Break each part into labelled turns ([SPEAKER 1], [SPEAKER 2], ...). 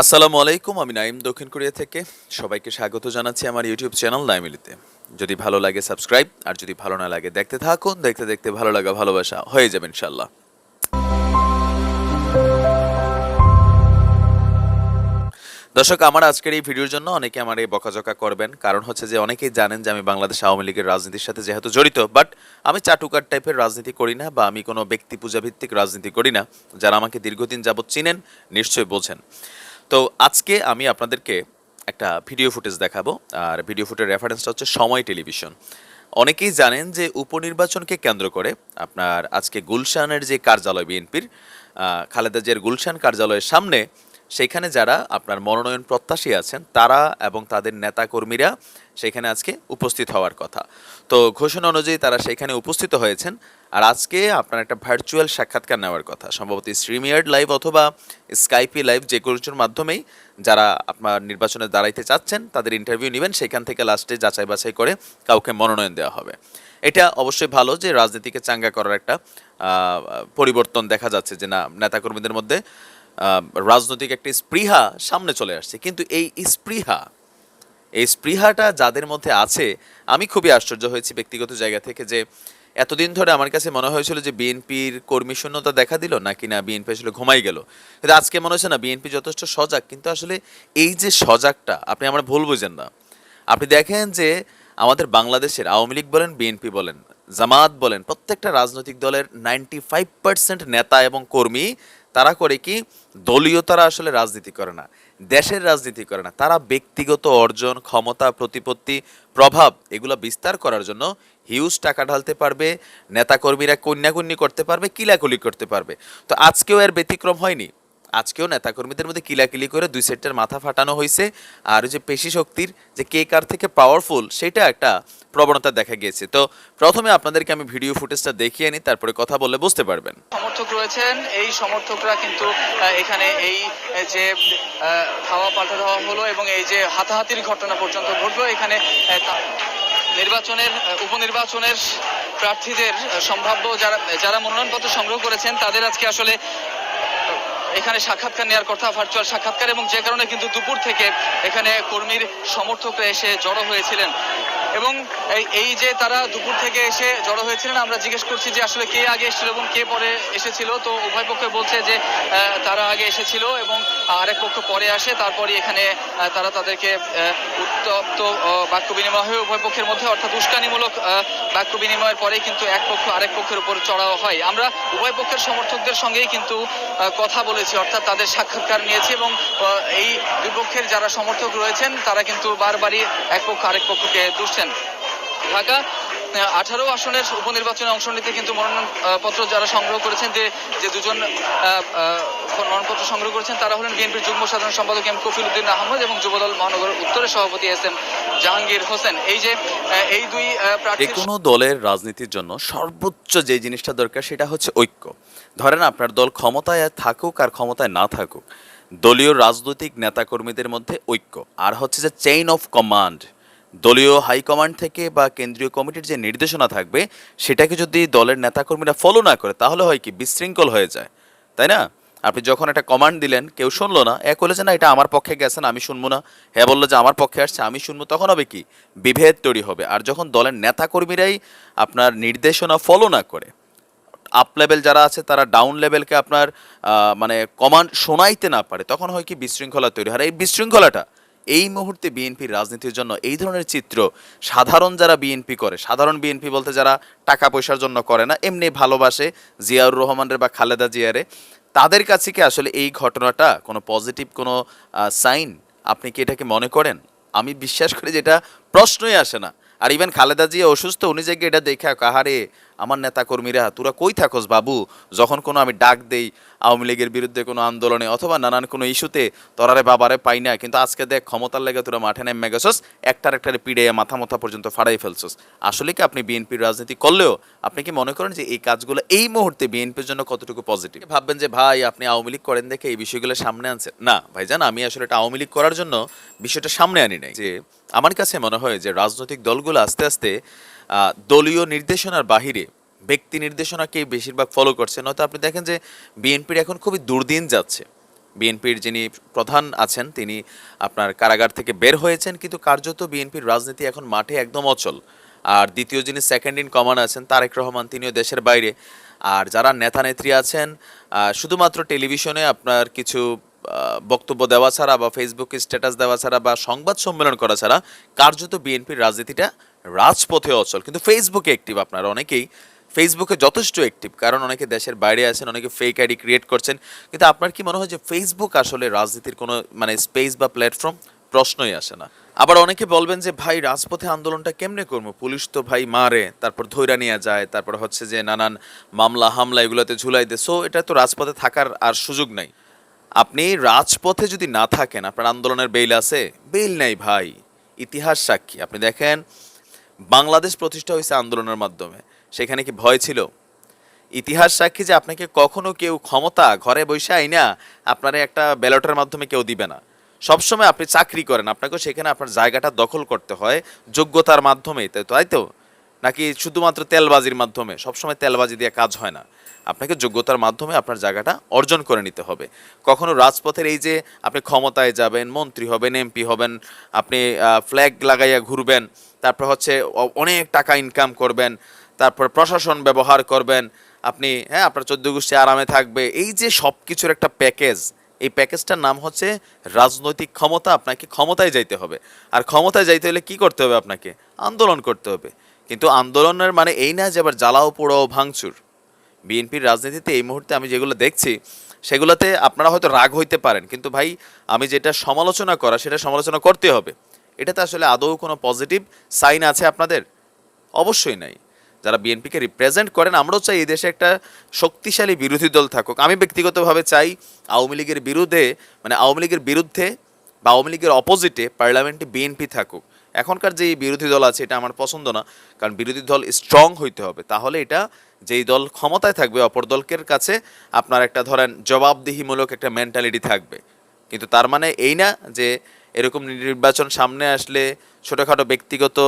[SPEAKER 1] আসসালামু আলাইকুম, আমি নাইম দক্ষিণ কোরিয়া থেকে। সবাইকে স্বাগত জানাচ্ছি আমার ইউটিউব চ্যানেল নাইমিলিতে যদি ভালো লাগে সাবস্ক্রাইব, আর যদি ভালো না লাগে দেখতে থাকুন, দেখতে দেখতে ভালো লাগা, ভালোবাসা হয়ে যাবে ইনশাল্লাহ দর্শক, আমার আজকের এই ভিডিওর জন্য অনেকে আমার এই বকাঝকা করবেন। কারণ হচ্ছে যে অনেকেই জানেন যে আমি বাংলাদেশ আওয়ামী লীগের রাজনীতির সাথে যেহেতু জড়িত, বাট আমি চাটুকার টাইপের রাজনীতি করি না বা আমি কোনো ব্যক্তি পূজা ভিত্তিক রাজনীতি করি না। যারা আমাকে দীর্ঘদিন যাবৎ চিনেন, নিশ্চয়ই বোঝেন। তো আজকে আমি আপনাদেরকে একটা ভিডিও ফুটেজ দেখাবো, আর ভিডিও ফুটের রেফারেন্সটা হচ্ছে সময় টেলিভিশন অনেকেই জানেন যে উপনির্বাচনকে কেন্দ্র করে আপনার আজকে গুলশানের যে কার্যালয় বিএনপির খালেদা জিয়ার গুলশান কার্যালয়ের সামনে সেইখানে যারা আপনার মনোনয়ন প্রত্যাশী আছেন, তারা এবং তাদের নেতাকর্মীরা সেখানে আজকে উপস্থিত হওয়ার কথা। তো ঘোষণা অনুযায়ী তারা সেখানে উপস্থিত হয়েছেন আর আজকে আপনার একটা ভার্চুয়াল সাক্ষাৎকার নেওয়ার কথা, সম্ভবত স্ট্রিমিয়ার্ড লাইভ অথবা স্কাইপি লাইভ যে কিছুর মাধ্যমেই যারা আপনার নির্বাচনে দাঁড়াইতে চাচ্ছেন, তাদের ইন্টারভিউ নেবেন, সেখান থেকে লাস্টে যাচাই বাছাই করে কাউকে মনোনয়ন দেওয়া হবে। এটা অবশ্যই ভালো যে রাজনীতিকে চাঙ্গা করার একটা পরিবর্তন দেখা যাচ্ছে যে না, নেতাকর্মীদের মধ্যে রাজনৈতিক একটি স্পৃহা সামনে চলে আসছে। কিন্তু এই স্পৃহা, এই স্পৃহাটা যাদের মধ্যে আছে, আমি খুবই আশ্চর্য হয়েছি ব্যক্তিগত জায়গা থেকে যে এতদিন ধরে আমার কাছে মনে হয়েছিল যে বিএনপির কর্মী শূন্যতা দেখা দিল নাকি না বিএনপি আসলে ঘুমাই গেল। কিন্তু আজকে মনে হচ্ছে না, বিএনপি যথেষ্ট সজাগ, কিন্তু আসলে এই যে সজাগটা, আপনি আমার ভুল বুঝেন না। আপনি দেখেন যে আমাদের বাংলাদেশের আওয়ামী লীগ বলেন, বিএনপি বলেন, জামাত বলেন, প্রত্যেকটা রাজনৈতিক দলের নাইনটি ফাইভ পার্সেন্ট নেতা এবং কর্মী, তারা করে কি, দলীয় তারা আসলে রাজনীতি করে না, দেশের রাজনীতি করে না। তারা ব্যক্তিগত অর্জন, ক্ষমতা, প্রতিপত্তি, প্রভাব, এগুলো বিস্তার করার জন্য হিউজ টাকা ঢালতে পারবে, নেতাকর্মীরা কন্যাকন্যি করতে পারবে, কিলাকুলি করতে পারবে। তো আজকেও এর ব্যতিক্রম হয়নি। আজকেও নেতাকর্মীদের মধ্যে কিলাকিলি করে দুই সেটের মাথা ফাটানো হয়েছে। আর যে পেশি শক্তির যে কে কার থেকে পাওয়ারফুল সেটা একটা প্রবণতা দেখা গিয়েছে। তো প্রথমে আপনাদেরকে আমি ভিডিও ফুটেজটা দেখিয়ে নিই, তারপরে কথা বললে বুঝতে পারবেন।
[SPEAKER 2] সমর্থক রয়েছেন। এই সমর্থকরা কিন্তু এখানে এই যে খাওয়া পাল্টা দেওয়া হলো এবং এই যে হাতাহাতির ঘটনা পর্যন্ত ঘটলো। এখানে নির্বাচনের উপনির্বাচনের প্রার্থীদের সম্ভাব্য যারা যারা মনোনয়নপত্র সংগ্রহ করেছেন, তাদের আজকে আসলে এখানে সাক্ষাৎকার নেওয়ার কথা ভার্চুয়াল সাক্ষাৎকার, এবং যে কারণে কিন্তু দুপুর থেকে এখানে কর্মীর সমর্থকরা এসে জড়ো হয়েছিলেন। এবং এই- যে তারা দুপুর থেকে এসে জড়ো হয়েছিলেন, আমরা জিজ্ঞেস করছি যে আসলে কে আগে এসেছিল এবং কে পরে এসেছিল। তো উভয় পক্ষে বলছে যে তারা আগে এসেছিল এবং আরেক পক্ষ পরে আসে তারপরে এখানে তারা তাদেরকে উত্তপ্ত বাক্য বিনিময় হয়ে উভয় পক্ষের মধ্যে, অর্থাৎ উস্কানিমূলক বাক্য বিনিময়ের পরে কিন্তু এক পক্ষ, আরেক পক্ষের উপর চড়াও হয়। আমরা উভয় পক্ষের সমর্থকদের সঙ্গেই কিন্তু কথা বলেছি, অর্থাৎ তাদের সাক্ষাৎকার নিয়েছি এবং এই দুই পক্ষের যারা সমর্থক রয়েছেন, তারা কিন্তু বারবারই এক পক্ষ, আরেক পক্ষকে দুষছেন। ঢাকা আঠারো আসনের উপনির্বাচনে অংশ নিতে কিন্তু মনোনয়ন পত্র যারা সংগ্রহ করেছেন, যে যে দুজন মনোনয়নপত্র সংগ্রহ করেছেন, তারা হলেন বিএনপির যুগ্ম সাধারণ সম্পাদক এম কফিল উদ্দিন আহমদ এবং যুবদল মহানগর উত্তরের সভাপতি এস এম জাহাঙ্গীর হোসেন। এই যে এই দুই
[SPEAKER 1] যে কোনো দলের রাজনীতির জন্য সর্বোচ্চ যে জিনিসটা দরকার সেটা হচ্ছে ঐক্য। ধরেন আপনার দল ক্ষমতায় থাকুক আর ক্ষমতায় না থাকুক, দলীয় রাজনৈতিক নেতাকর্মীদের মধ্যে ঐক্য। আর হচ্ছে যে চেইন অফ কমান্ড দলীয় হাইকমান্ড থেকে বা কেন্দ্রীয় কমিটির যে নির্দেশনা থাকবে, সেটাকে যদি দলের নেতাকর্মীরা ফলো না করে, তাহলে হয় কি বিশৃঙ্খল হয়ে যায়। তাই না? আপনি যখন একটা কমান্ড দিলেন, কেউ শুনলো না এ বলেছে না, এটা আমার পক্ষে গেছেন আমি শুনব না। হ্যাঁ বলল যে, আমার পক্ষে আসছে, আমি শুনব। তখন হবে কি? বিভেদ তৈরি হবে। আর যখন দলের নেতাকর্মীরাই আপনার নির্দেশনা ফলো না করে আপ লেভেল যারা আছে, তারা ডাউন লেভেলকে আপনার মানে কমান্ড শোনাইতে না পারে, তখন হয় কি বিশৃঙ্খলা তৈরি হয়। এই বিশৃঙ্খলাটা এই মুহূর্তে বিএনপির রাজনীতির জন্য এই ধরনের চিত্র সাধারণ যারা বিএনপি করে, সাধারণ বিএনপি বলতে যারা টাকা পয়সার জন্য করে না, এমনি ভালোবাসে জিয়াউর রহমানের বা খালেদা জিয়ারে, তাদের কাছে কি আসলে এই ঘটনাটা কোনো পজিটিভ কোনো সাইন আপনি কি এটাকে মনে করেন? আমি বিশ্বাস করি যে এটা প্রশ্নই আসে না। আর ইভেন খালেদা জিয়া অসুস্থ, উনি যে এটা দেখে কাহারে আমার নেতা কর্মীরা তোরা কই থাকোস বাবু? যখন কোনো আমি ডাক দেই, আওয়ামী লীগের বিরুদ্ধে কোনো আন্দোলনে অথবা নানান কোনো ইস্যুতে, তোরারে বাবারে পাই না। কিন্তু আজকে দেখ, ক্ষমতার লেগে তোরা মাঠে নেমে গেছস, একটার একটারে পিড়ে মাথা মাথা পর্যন্ত ফাড়াই ফেলছস। আসলে কি আপনি বিএনপির রাজনীতি করলেও, আপনি কি মনে করেন যে এই কাজগুলো এই মুহূর্তে বিএনপির জন্য কতটুকু পজিটিভ? ভাববেন যে, ভাই, আপনি আওয়ামী লীগ করেন দেখে এই বিষয়গুলো সামনে আনছেন না ভাই ভাইজান, আমি আসলে এটা আওয়ামী লীগ করার জন্য বিষয়টা সামনে আনি নাই। যে, আমার কাছে মনে হয় যে, রাজনৈতিক দলগুলো আস্তে আস্তে দলীয় নির্দেশনার বাহিরে ব্যক্তি নির্দেশনাকেই বেশিরভাগ ফলো করছে নয়তো আপনি দেখেন যে বিএনপির এখন খুবই দুর্দিন যাচ্ছে। বিএনপির যিনি প্রধান আছেন, তিনি আপনার কারাগার থেকে বের হয়েছেন, কিন্তু কার্যত বিএনপির রাজনীতি এখন মাঠে একদম অচল। আর দ্বিতীয় যিনি সেকেন্ড ইন কমান্ড আছেন, তারেক রহমান, তিনিও দেশের বাইরে। আর যারা নেতা নেত্রী আছেন শুধুমাত্র টেলিভিশনে আপনার কিছু বক্তব্য দেওয়া ছাড়া বা ফেসবুকে স্ট্যাটাস দেওয়া ছাড়া বা সংবাদ সম্মেলন করা ছাড়া কার্যত বিএনপির রাজনীতিটা রাজপথে অচল। কিন্তু ফেসবুকে অ্যাক্টিভ আপনারা অনেকেই। ফেসবুকে যথেষ্ট অ্যাক্টিভ কারণ অনেকে দেশের বাইরে আছেন, অনেকে ফেক আইডি ক্রিয়েট করছেন। কিন্তু আপনার কি মনে হয় যে ফেসবুক আসলে রাজনীতির কোনো মানে স্পেস বা প্ল্যাটফর্ম প্রশ্নই আসে না। আবার অনেকে বলবেন যে, ভাই, রাজপথে আন্দোলনটা কেমনে করব? পুলিশ তো ভাই মারে, তারপর ধৈরা নিয়ে যায়, তারপর হচ্ছে যে নানান মামলা, হামলা এগুলোতে ঝুলাই দেয়। সো এটা তো রাজপথে থাকার আর সুযোগ নাই। আপনি রাজপথে যদি না থাকেন, আপনার আন্দোলনের বেইল আছে? বেইল নেই ভাই। ইতিহাস সাক্ষী। আপনি দেখেন বাংলাদেশ প্রতিষ্ঠা হয়েছে আন্দোলনের মাধ্যমে। সেখানে কি ভয় ছিল? ইতিহাস সাক্ষী যে আপনাকে কখনো কেউ ক্ষমতা ঘরে বসে আইনা আপনার একটা ব্যালটের মাধ্যমে কেউ দিবে না। সবসময় আপনি চাকরি করেন আপনাকে সেখানে আপনার জায়গাটা দখল করতে হয় যোগ্যতার মাধ্যমে তাই তো? নাকি শুধুমাত্র তেলবাজির মাধ্যমে? সবসময় তেলবাজি দিয়ে কাজ হয় না। আপনাকে যোগ্যতার মাধ্যমে আপনার জায়গাটা অর্জন করে নিতে হবে। কখনো রাজপথের এই যে আপনি ক্ষমতায় যাবেন, মন্ত্রী হবেন, এমপি হবেন, আপনি ফ্ল্যাগ লাগাইয়া ঘুরবেন, তারপর হচ্ছে অনেক টাকা ইনকাম করবেন, তারপর প্রশাসন ব্যবহার করবেন, আপনি হ্যাঁ আপনার চোদ্দ গোষ্ঠী আরামে থাকবে, এই যে সব কিছুর একটা প্যাকেজ, এই প্যাকেজটার নাম হচ্ছে রাজনৈতিক ক্ষমতা, আপনাকে ক্ষমতায় যাইতে হবে। আর ক্ষমতায় যাইতে হলে কি করতে হবে আপনাকে? আন্দোলন করতে হবে। কিন্তু আন্দোলনের মানে এই না যে আবার জ্বালাও পোড়াও ভাঙচুর। বিএনপির রাজনীতিতে এই মুহূর্তে আমি যেগুলো দেখছি, সেগুলোতে আপনারা হয়তো রাগ হইতে পারেন, কিন্তু ভাই, আমি যেটা সমালোচনা করা, সেটা সমালোচনা করতে হবে। এটাতে আসলে আদৌ কোনো পজিটিভ সাইন আছে আপনাদের? অবশ্যই নাই। যারা বিএনপিকে রিপ্রেজেন্ট করেন, আমরাও চাই এই দেশে একটা শক্তিশালী বিরোধী দল থাকুক। আমি ব্যক্তিগতভাবে চাই আওয়ামী লীগের বিরুদ্ধে মানে আওয়ামী লীগের বিরুদ্ধে বা আওয়ামী লীগের অপোজিটে পার্লামেন্টে বিএনপি থাকুক। এখনকার যে বিরোধী দল আছে, এটা আমার পছন্দ না, কারণ বিরোধী দল স্ট্রং হইতে হবে। তাহলে এটা যেই দল ক্ষমতায় থাকবে, অপর দলকের কাছে আপনার একটা ধরেন জবাবদিহিমূলক একটা মেন্টালিটি থাকবে। কিন্তু তার মানে এই না যে এরকম নির্বাচন সামনে আসলে ছোটোখাটো ব্যক্তিগত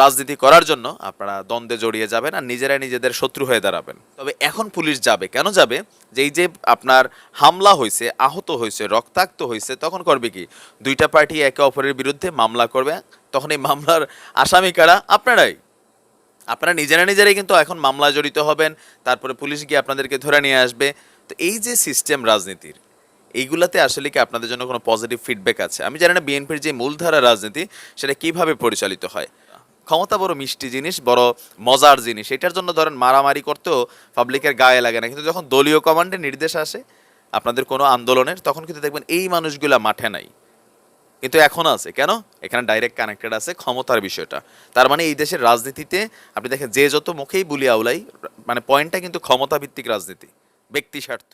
[SPEAKER 1] রাজনীতি করার জন্য আপনারা দ্বন্দ্বে জড়িয়ে যাবেন আর নিজেরাই নিজেদের শত্রু হয়ে দাঁড়াবেন। তবে এখন পুলিশ যাবে, কেন যাবে? যেই যে আপনার হামলা হয়েছে আহত হয়েছে রক্তাক্ত হয়েছে তখন করবে কি? দুইটা পার্টি একে অপরের বিরুদ্ধে মামলা করবে, তখন এই মামলার আসামি কারা? আপনারাই। আপনারা নিজেরা নিজেরাই কিন্তু এখন মামলায় জড়িত হবেন, তারপরে পুলিশ গিয়ে আপনাদেরকে ধরে নিয়ে আসবে। তো এই যে সিস্টেম রাজনীতির, এইগুলাতে আসলে কি আপনাদের জন্য কোনো পজিটিভ ফিডব্যাক আছে? আমি জানি না বিএনপির যে মূলধারা রাজনীতি, সেটা কীভাবে পরিচালিত হয়? ক্ষমতা বড় মিষ্টি জিনিস, বড় মজার জিনিস, এটার জন্য ধরেন মারামারি করতেও পাবলিকের গায়ে লাগে না। কিন্তু যখন দলীয় কমান্ডে নির্দেশ আসে, আপনাদের কোনো আন্দোলনের, তখন কিন্তু দেখবেন এই মানুষগুলা মাঠে নাই। কিন্তু এখন আছে, কেন? এখানে ডাইরেক্ট কানেক্টেড আছে ক্ষমতার বিষয়টা। তার মানে এই দেশের রাজনীতিতে আপনি দেখেন, যে যত মুখেই বুলি আউলাই মানে পয়েন্টটা কিন্তু ক্ষমতা ভিত্তিক রাজনীতি, ব্যক্তি স্বার্থ।